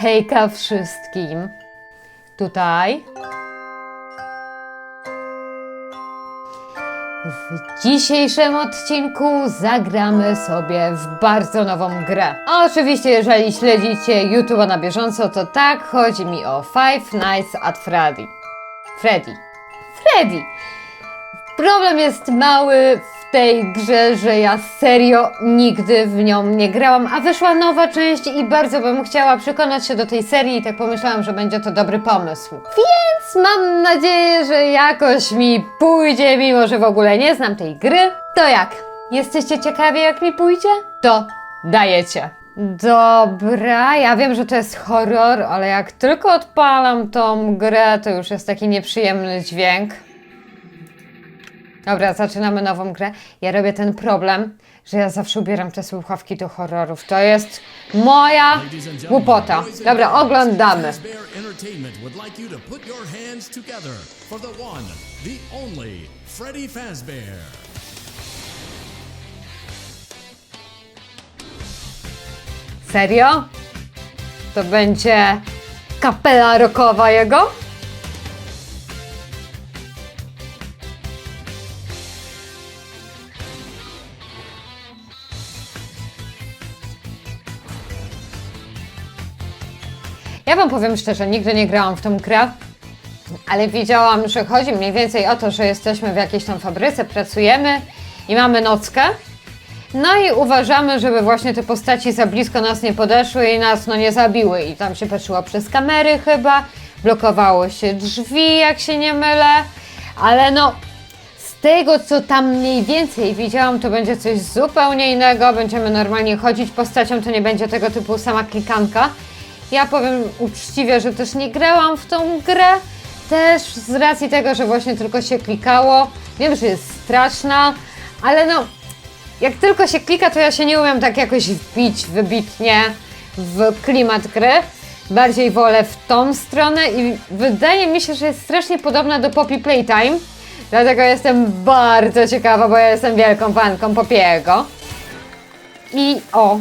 Hejka wszystkim. Tutaj. W dzisiejszym odcinku zagramy sobie w bardzo nową grę. Oczywiście, jeżeli śledzicie YouTube'a na bieżąco, to tak, chodzi mi o Five Nights at Freddy. Freddy. Freddy! Problem jest mały tej grze, że ja serio nigdy w nią nie grałam, a wyszła nowa część i bardzo bym chciała przekonać się do tej serii i tak pomyślałam, że będzie to dobry pomysł. Więc mam nadzieję, że jakoś mi pójdzie, mimo że w ogóle nie znam tej gry. To jak? Jesteście ciekawi jak mi pójdzie? To dajecie. Dobra, ja wiem, że to jest horror, ale jak tylko odpalam tą grę, to już jest taki nieprzyjemny dźwięk. Dobra, zaczynamy nową grę. Ja robię ten problem, że ja zawsze ubieram te słuchawki do horrorów. To jest moja głupota. Dobra, oglądamy. Serio? To będzie kapela rockowa jego? Ja wam powiem szczerze, nigdy nie grałam w tą grę, ale wiedziałam, że chodzi mniej więcej o to, że jesteśmy w jakiejś tam fabryce, pracujemy i mamy nockę. No i uważamy, żeby właśnie te postaci za blisko nas nie podeszły i nas no nie zabiły. I tam się patrzyło przez kamery chyba, blokowało się drzwi, jak się nie mylę. Ale no, z tego co tam mniej więcej widziałam, to będzie coś zupełnie innego. Będziemy normalnie chodzić postacią, to nie będzie tego typu sama klikanka. Ja powiem uczciwie, że też nie grałam w tą grę. Też z racji tego, że właśnie tylko się klikało. Wiem, że jest straszna, ale no, jak tylko się klika, to ja się nie umiem tak jakoś wbić wybitnie w klimat gry. Bardziej wolę w tą stronę i wydaje mi się, że jest strasznie podobna do Poppy Playtime. Dlatego jestem bardzo ciekawa, bo ja jestem wielką fanką Popiego. I o.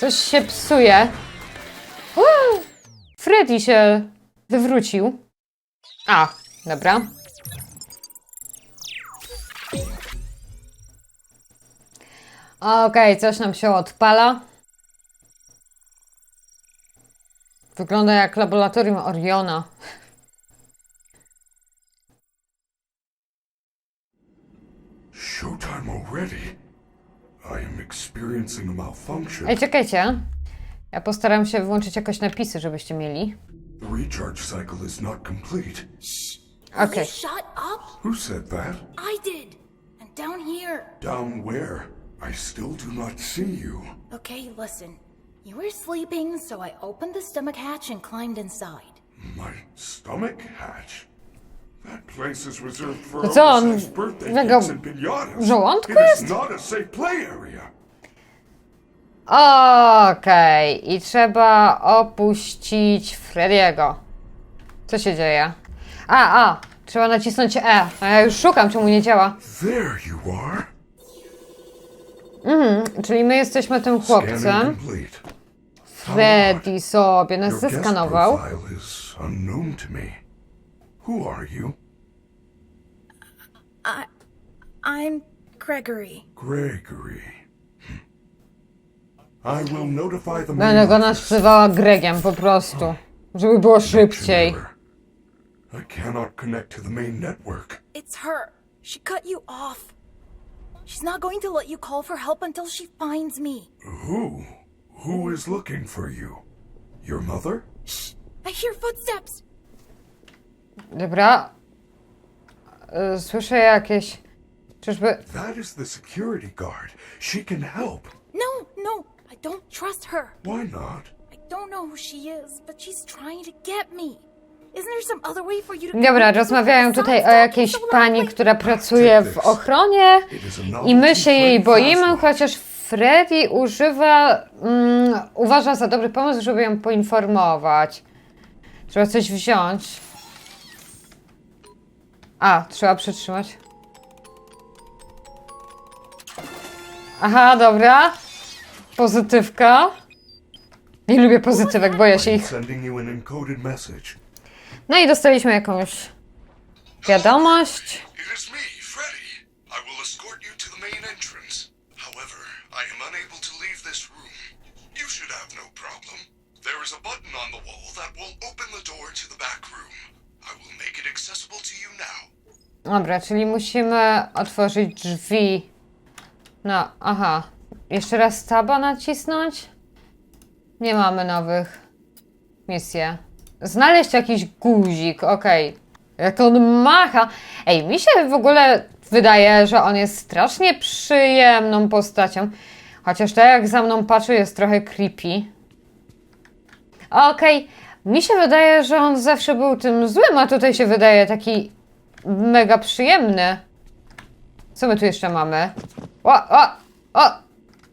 Coś się psuje. Uuu, Freddy się wywrócił. A, dobra. Okej, coś nam się odpala. Wygląda jak laboratorium Oriona. Showtime already? I am Ej, czekajcie. Ja postaram się włączyć jakoś napisy, żebyście mieli. The recharge cycle is not complete. You shut up? Who said that? I did. And down here. Down where? I still do not see you. Okay, listen. You were sleeping, so I opened the stomach hatch and climbed inside. My stomach hatch. That place is reserved for To co, on oversized birthday tego cakes and It is jest? not a safe play area. Okej, i trzeba opuścić Frediego. Co się dzieje? A, a, trzeba nacisnąć E. A ja już szukam, czemu nie działa. There you are. Czyli my jesteśmy tym chłopcem. Freddy sobie nas zeskanował. Who are you? I'm Gregory. Gregory. I will notify the Będę main go office. nazywała Gregiem po prostu. Żeby było szybciej. I cannot connect to the main network. It's her. She cut you off. She's not going to let you call for help until she finds me. Who? Who is looking for you? Your mother? Shh! I hear footsteps. Dobra. Y, Słyszę jakieś. Czyżby. That is the security guard. She can help. No, no, I don't trust her. Why not? I don't know who she is, but she's trying to get me. Isn't there some other way for you to Dobra, rozmawiają tutaj o jakiejś pani, która pracuje w ochronie i my się jej boimy, chociaż Freddy używa, mm, uważa za dobry pomysł, żeby ją poinformować. Trzeba coś wziąć. A, trzeba przytrzymać. Aha, dobra. Pozytywka. Nie lubię pozytywek, boję się ich. sending you an encoded message. No i dostaliśmy jakąś wiadomość. It is me, Freddy. I will escort you to the main entrance. However, I am unable to leave this room. You should have no problem. There is a button on the wall that will open the door to the back room. I will make it accessible to you now. Dobra, czyli musimy otworzyć drzwi. No, aha. Jeszcze raz taba nacisnąć? Nie mamy nowych. Misje. Znaleźć jakiś guzik, okej. Jak on macha. Ej, mi się w ogóle wydaje, że on jest strasznie przyjemną postacią. Chociaż tak jak za mną patrzy jest trochę creepy. Okej, mi się wydaje, że on zawsze był tym złym, a tutaj się wydaje taki mega przyjemny. Co my tu jeszcze mamy? O, o,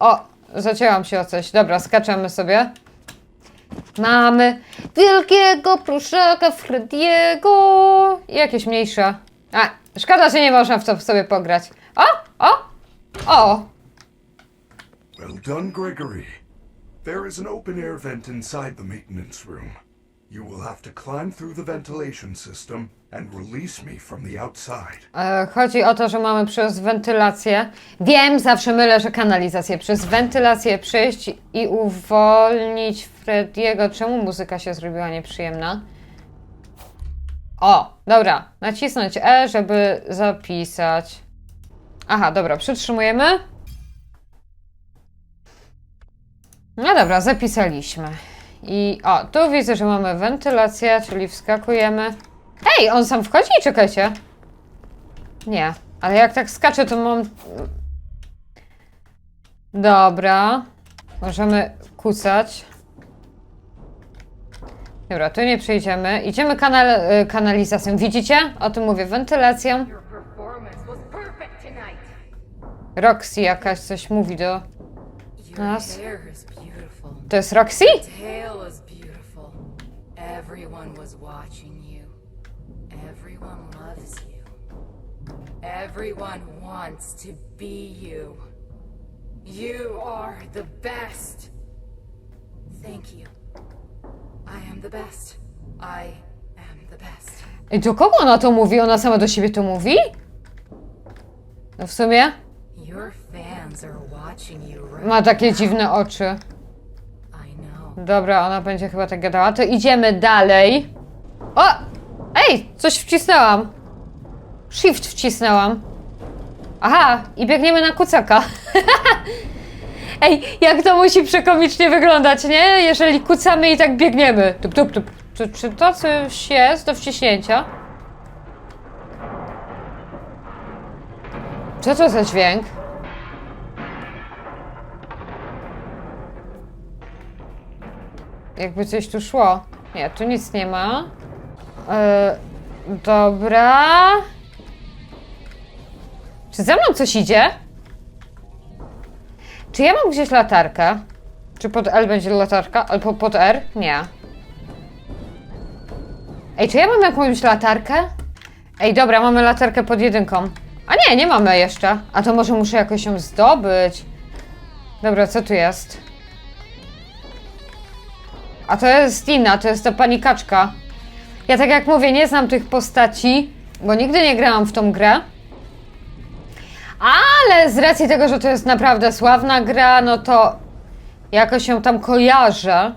o, zacięłam się o coś. Dobra, skaczemy sobie. Mamy wielkiego pluszaka Frediego i jakieś mniejsze. A, szkoda, że nie można w to sobie pograć. O, o, o. Well done, Gregory. There is an open air vent inside the maintenance room. You will have to climb through the ventilation system and release me from the outside. E, Chodzi o to, że mamy przez wentylację. Wiem, zawsze mylę, że kanalizację. Przez wentylację przejść i uwolnić Frediego. Czemu muzyka się zrobiła nieprzyjemna? O, dobra. Nacisnąć E, żeby zapisać. Aha, dobra, przytrzymujemy. No dobra, zapisaliśmy. I o, tu widzę, że mamy wentylację, czyli wskakujemy. Ej, on sam wchodzi? Czekajcie. Nie, ale jak tak skaczę, to mam... Dobra. Możemy kucać. Dobra, tu nie przejdziemy. Idziemy kanal, y, kanalizacją. Widzicie? O tym mówię. Wentylacją. Roxy jakaś coś mówi do... Nas. To jest Roxy? Everyone was watching you. Everyone loves you. Everyone wants to be you. You are the best. Thank you. I am the best. I am the best. I do kogo ona to mówi? Ona sama do siebie to mówi? No w sumie Your fans are watching you right ma takie dziwne oczy. Dobra, ona będzie chyba tak gadała. To idziemy dalej. O! Ej, coś wcisnęłam. Shift wcisnęłam. Aha, i biegniemy na kucaka. Ej, jak to musi przekomicznie wyglądać, nie? Jeżeli kucamy i tak biegniemy. Tup, tup, tup. Czy, czy to coś jest do wciśnięcia? Co to za dźwięk? Jakby coś tu szło. Nie, tu nic nie ma. E, dobra. Czy za mną coś idzie? Czy ja mam gdzieś latarkę? Czy pod L będzie latarka? Albo pod R? Nie. Ej, czy ja mam jakąś latarkę? Ej, dobra, mamy latarkę pod jedynką. A nie, nie mamy jeszcze. A to może muszę jakoś ją zdobyć. Dobra, co tu jest? A to jest inna, to jest ta panikaczka. Ja tak jak mówię, nie znam tych postaci, bo nigdy nie grałam w tą grę. Ale z racji tego, że to jest naprawdę sławna gra, no to jakoś ją tam kojarzę.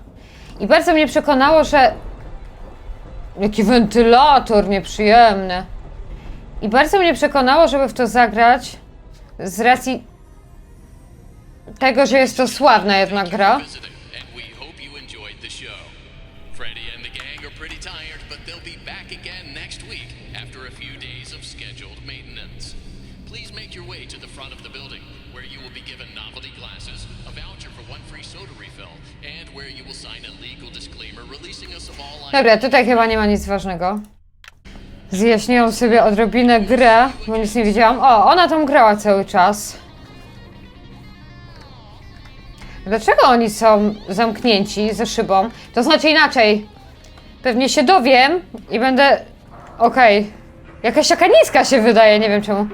I bardzo mnie przekonało, że. Jaki wentylator nieprzyjemny. I bardzo mnie przekonało, żeby w to zagrać z racji tego, że jest to sławna jednak gra. The show. Freddy and the gang are pretty tired, but they'll be back again next week after a few days of scheduled maintenance. Please make your way to the front of the building, where you will be given novelty glasses, a voucher for one free soda refill, and where you will sign a legal disclaimer releasing us of all Dobra, tutaj chyba nie ma nic ważnego. Zjaśniłam sobie odrobinę grę, bo nic nie widziałam. O, ona tam grała cały czas. Dlaczego oni są zamknięci ze szybą? To znaczy inaczej. Pewnie się dowiem i będę. Okej. Jakaś taka niska się wydaje, nie wiem czemu.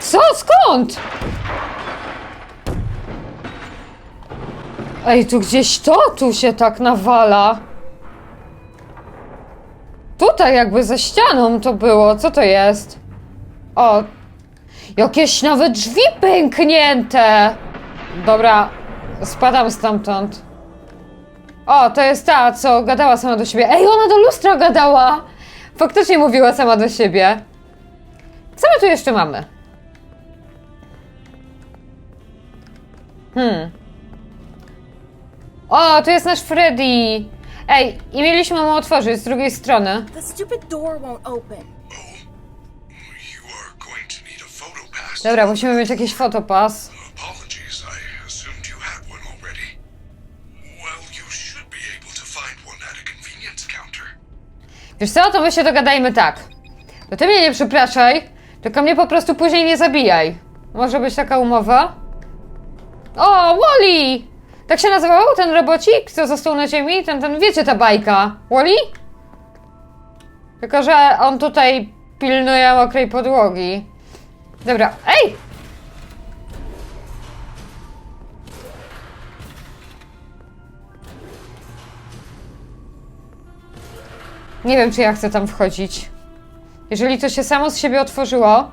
Co? Skąd? Ej, tu gdzieś to tu się tak nawala. Tutaj jakby za ścianą to było. Co to jest? O, jakieś nowe drzwi pęknięte. Dobra, spadam stamtąd. O, to jest ta, co gadała sama do siebie. Ej, ona do lustra gadała! Faktycznie mówiła sama do siebie. Co my tu jeszcze mamy? Hmm. O, to jest nasz Freddy! Ej, i mieliśmy mu otworzyć z drugiej strony. The stupid door won't open. Dobra, musimy mieć jakiś fotopas. Apologies, I assumed you had one already. Well, you should be able to find one at a convenience counter. Wiesz co, to my się dogadajmy tak. To ty mnie nie przepraszaj, tylko mnie po prostu później nie zabijaj. Może być taka umowa? O, Wally! Tak się nazywał ten robocik, co został na ziemi? Ten, ten, wiecie, ta bajka. Wally? Tylko, że on tutaj pilnuje mokrej podłogi. Dobra, ej! Nie wiem, czy ja chcę tam wchodzić. Jeżeli to się samo z siebie otworzyło.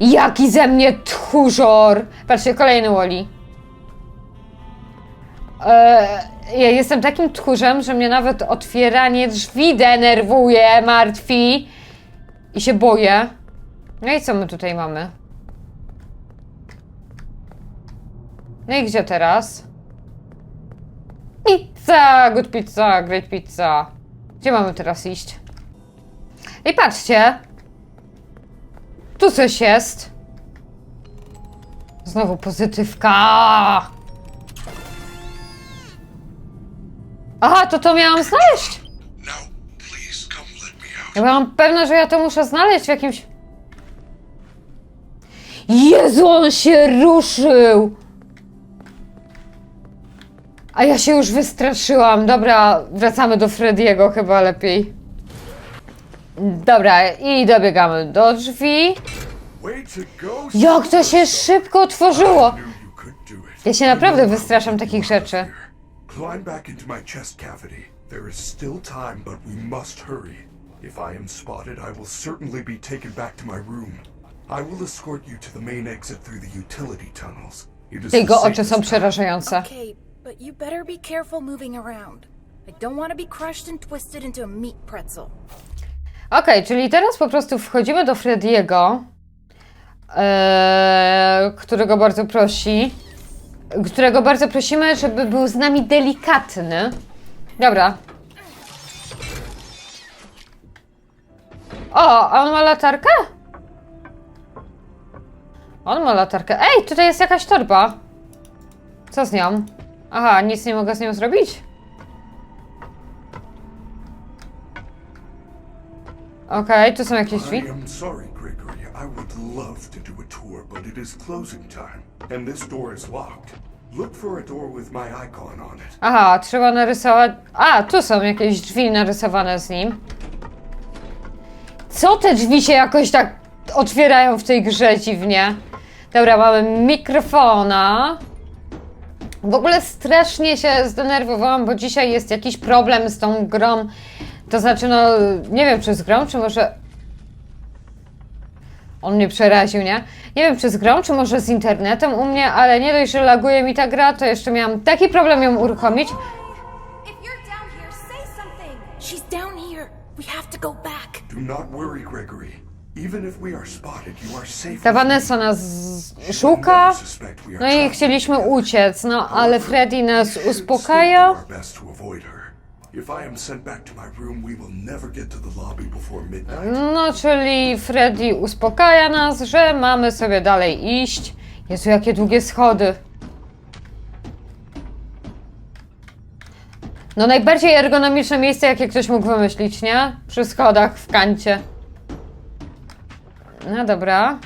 Jaki ze mnie tchórzor! Patrzcie, kolejny Woli. Eee, ja jestem takim tchórzem, że mnie nawet otwieranie drzwi denerwuje, martwi. I się boję. No i co my tutaj mamy? No i gdzie teraz? Pizza! Good pizza, great pizza. Gdzie mamy teraz iść? Ej, patrzcie! Tu coś jest. Znowu pozytywka. Aha, to to miałam znaleźć. Ja byłam pewna, że ja to muszę znaleźć w jakimś... Jezu, on się ruszył! A ja się już wystraszyłam. Dobra, wracamy do Frediego chyba lepiej. Dobra, i dobiegamy do drzwi. Jak to się szybko otworzyło! Ja się naprawdę wystraszam takich rzeczy. Climb back into my chest cavity. There is still time, but we must hurry. If I am spotted, I will certainly be taken back to my room. I will escort you to the main exit through the utility tunnels. It is the Jego oczy są przerażające. Okay, but you better be careful moving around. I don't want to be crushed and twisted into a meat pretzel. Okej, czyli teraz po prostu wchodzimy do Frediego, eee, którego bardzo prosi, którego bardzo prosimy, żeby był z nami delikatny. Dobra. O, a on ma latarkę? On ma latarkę. Ej, tutaj jest jakaś torba. Co z nią? Aha, nic nie mogę z nią zrobić? Okej, tu są jakieś drzwi. Sorry, Gregory. I would love to do a tour, but it is closing time, and this door is locked. Look for a door with my icon on it. Aha, trzeba narysować. A, tu są jakieś drzwi narysowane z nim. Co te drzwi się jakoś tak otwierają w tej grze dziwnie? Dobra, mamy mikrofona. W ogóle strasznie się zdenerwowałam, bo dzisiaj jest jakiś problem z tą grą. To znaczy, no, nie wiem czy z grą, czy może. On mnie przeraził, nie? Nie wiem czy z grą, czy może z internetem u mnie, ale nie dość, że laguje mi ta gra, to jeszcze miałam taki problem ją uruchomić. If you're down here, say something! She's down here. Go. Do not worry, Gregory. Even if we are spotted, you are safe. Ta. Vanessa nas szuka, no i chcieliśmy uciec, no ale Freddy nas uspokaja. No, czyli Freddy uspokaja nas, że mamy sobie dalej iść. Jezu, jakie długie schody. No, najbardziej ergonomiczne miejsce, jakie ktoś mógł wymyślić, nie? Przy schodach w kancie. No dobra.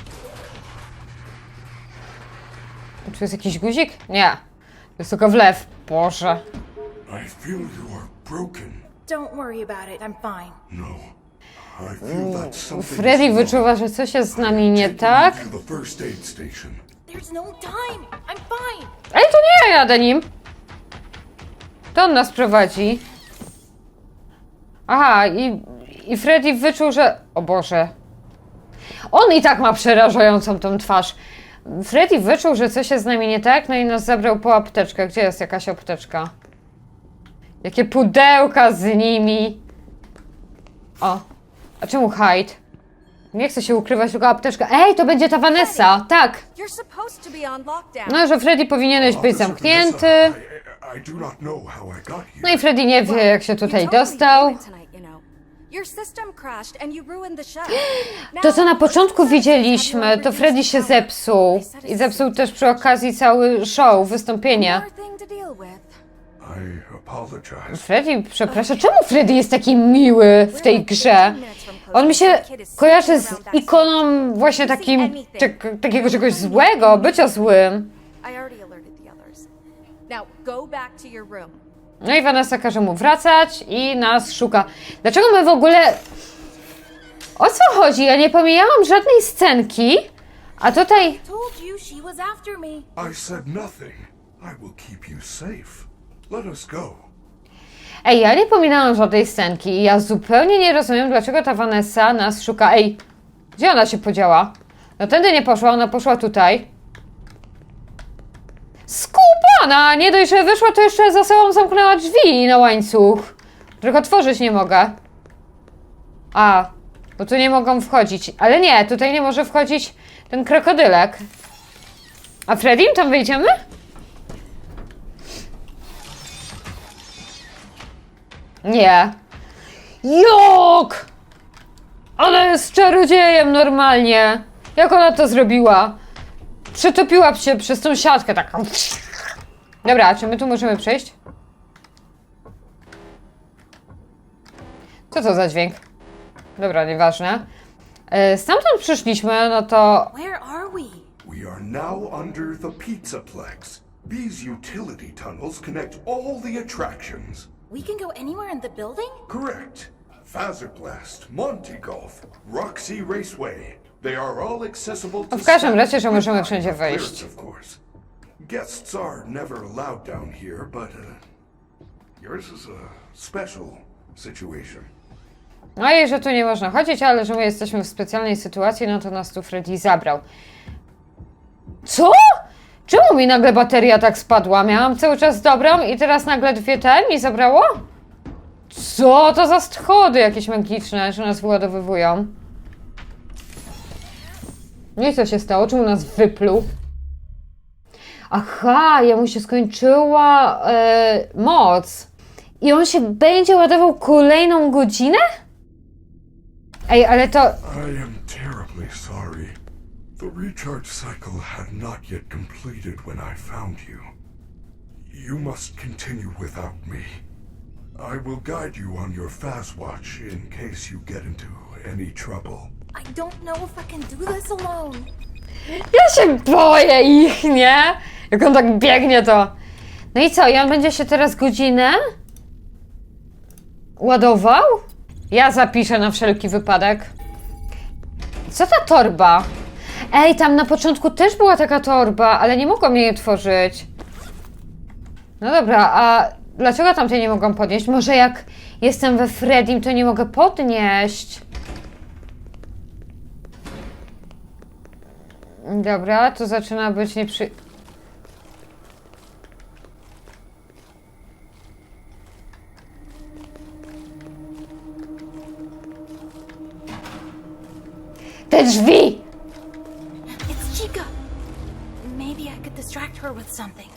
Czy jest jakiś guzik? Nie. Jest tylko wlew. Boże. I feel you are broken. Don't worry about it. I'm fine. No. I feel that something Freddy is wrong. wyczuwa, że coś jest z nami nie tak. to the first aid station. There's no time. I'm fine. Ej, to nie ja jadę nim. To on nas prowadzi. Aha, i, i Freddy wyczuł, że... O Boże. On i tak ma przerażającą tą twarz. Freddy wyczuł, że coś jest z nami nie tak, no i nas zabrał po apteczkę. Gdzie jest jakaś apteczka? Jakie pudełka z nimi. O. A czemu hide? Nie chcę się ukrywać, tylko apteczka. Ej, to będzie ta Vanessa. Tak. No, że Freddy powinieneś być zamknięty. Vanessa, I, I do not know how I got here. No i Freddy nie wie, jak się tutaj dostał. blew it tonight, you know. Your system crashed and you ruined the show. To, co na początku widzieliśmy, to Freddy się zepsuł. I zepsuł też przy okazji cały show, wystąpienie. Freddy, przepraszam, czemu Freddy jest taki miły w tej grze? On mi się kojarzy z ikoną właśnie takim, tak, takiego czegoś złego, bycia złym. I already alerted the others. Now go back to your room. No i Vanessa każe mu wracać i nas szuka. Dlaczego my w ogóle... O co chodzi? Ja nie pomijałam żadnej scenki, a tutaj... Told you she was after me. I said nothing. I will keep you safe. Let us go. Ej, ja nie pominęłam żadnej scenki i ja zupełnie nie rozumiem, dlaczego ta Vanessa nas szuka. Ej, gdzie ona się podziała? No tędy nie poszła, ona poszła tutaj. Skupana! Nie dość, że wyszła, to jeszcze za sobą zamknęła drzwi na łańcuch. Których otworzyć nie mogę. A, bo tu nie mogą wchodzić. Ale nie, tutaj nie może wchodzić ten krokodylek. A Freddym tam wejdziemy? Nie. Jak? Ona jest czarodziejem normalnie. Jak ona to zrobiła? Przetopiła się przez tą siatkę taką. Dobra, czy my tu możemy przejść? Co to za dźwięk? Dobra, nieważne. E, Stamtąd przyszliśmy, no to... Where are we? We are now under the Pizzaplex. These utility tunnels connect all the attractions. We can go anywhere in the building? Correct. Fazerblast, Monty Golf, Roxy Raceway. They are all accessible to w każdym razie, że możemy wszędzie clearance, wejść. Of course. Guests are never allowed down here, but uh, yours is a special situation. No i że tu nie można chodzić, ale że my jesteśmy w specjalnej sytuacji, no to nas tu Freddy zabrał. Co? Czemu mi nagle bateria tak spadła? Miałam cały czas dobrą i teraz nagle dwie te mi zabrało? Co to za schody jakieś magiczne, że nas wyładowywują? No i co się stało? Czemu nas wypluł? Aha, jemu się skończyła e, moc. I on się będzie ładował kolejną godzinę? Ej, ale to. I am terribly sorry. The recharge cycle had not yet completed when I found you. You must continue without me. I will guide you on your fast watch in case you get into any trouble. I don't know if I can do this alone. Ja się boję ich, nie? Jak on tak biegnie, to. No i co? I on będzie się teraz godzinę ładował? Ja zapiszę na wszelki wypadek. Co ta torba? Ej, tam na początku też była taka torba, ale nie mogłam jej otworzyć. No dobra, a dlaczego tamtej nie mogłam podnieść? Może jak jestem we Freddym, to nie mogę podnieść. Dobra, to zaczyna być nieprzy... Te drzwi! It's Chica. Maybe I could distract her with something.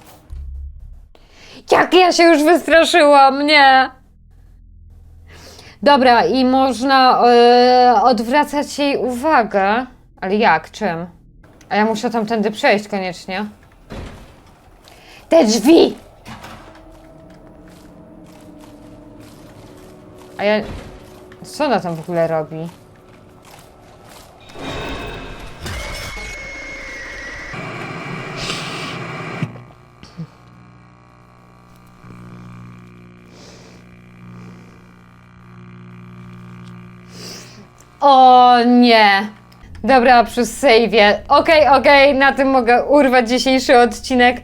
Jak ja się już wystraszyłam, nie! Dobra, i można e, odwracać jej uwagę. Ale jak? Czym? A ja muszę tamtędy przejść koniecznie. Te drzwi! A ja... Co ona tam w ogóle robi? O nie. Dobra, przy sejwie. Okej, okej, na tym mogę urwać dzisiejszy odcinek.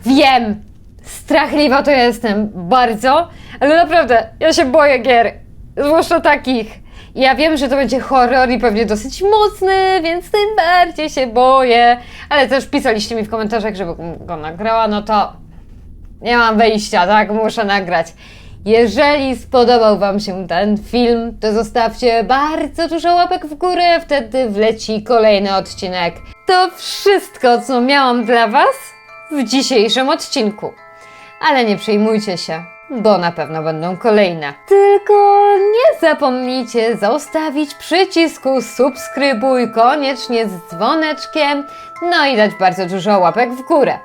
Wiem, strachliwa to jestem, bardzo, ale naprawdę, ja się boję gier, zwłaszcza takich. Ja wiem, że to będzie horror i pewnie dosyć mocny, więc tym bardziej się boję. Ale też pisaliście mi w komentarzach, żebym go nagrała, no to nie mam wyjścia, tak? Muszę nagrać. Jeżeli spodobał Wam się ten film, to zostawcie bardzo dużo łapek w górę, wtedy wleci kolejny odcinek. To wszystko, co miałam dla Was w dzisiejszym odcinku. Ale nie przejmujcie się, bo na pewno będą kolejne. Tylko nie zapomnijcie zostawić przycisku subskrybuj koniecznie z dzwoneczkiem, no i dać bardzo dużo łapek w górę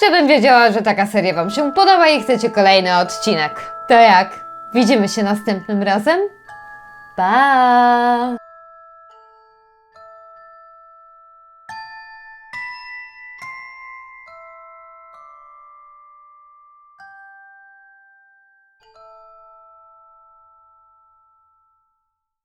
żebym wiedziała, że taka seria Wam się podoba i chcecie kolejny odcinek. To jak? Widzimy się następnym razem? Pa!